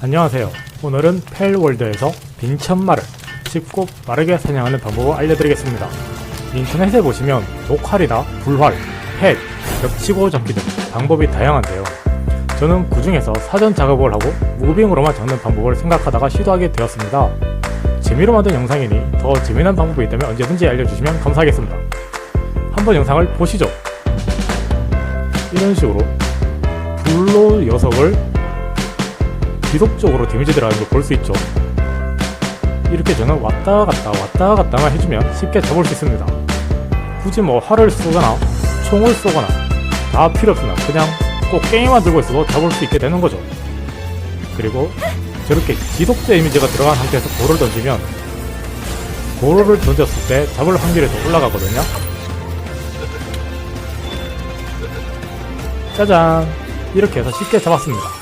안녕하세요. 오늘은 펠월드에서 빈천말을 쉽고 빠르게 사냥하는 방법을 알려드리겠습니다. 인터넷에 보시면 녹활이나 불활, 펫, 벽치고 적기 등 방법이 다양한데요. 저는 그 중에서 사전 작업을 하고 무빙으로만 적는 방법을 생각하다가 시도하게 되었습니다. 재미로 만든 영상이니 더 재미난 방법이 있다면 언제든지 알려주시면 감사하겠습니다. 한번 영상을 보시죠. 이런 식으로 불로 녀석을 지속적으로 데미지 들어가는 걸 볼 수 있죠. 이렇게 저는 왔다 갔다 왔다 갔다만 해주면 쉽게 잡을 수 있습니다. 굳이 뭐 활을 쏘거나 총을 쏘거나 다 필요 없으나 그냥 꼭 게임만 들고 있어도 잡을 수 있게 되는 거죠. 그리고 저렇게 지속 데미지가 들어간 상태에서 고를 던지면 고를 던졌을 때 잡을 확률이 더 올라가거든요. 짜잔! 이렇게 해서 쉽게 잡았습니다.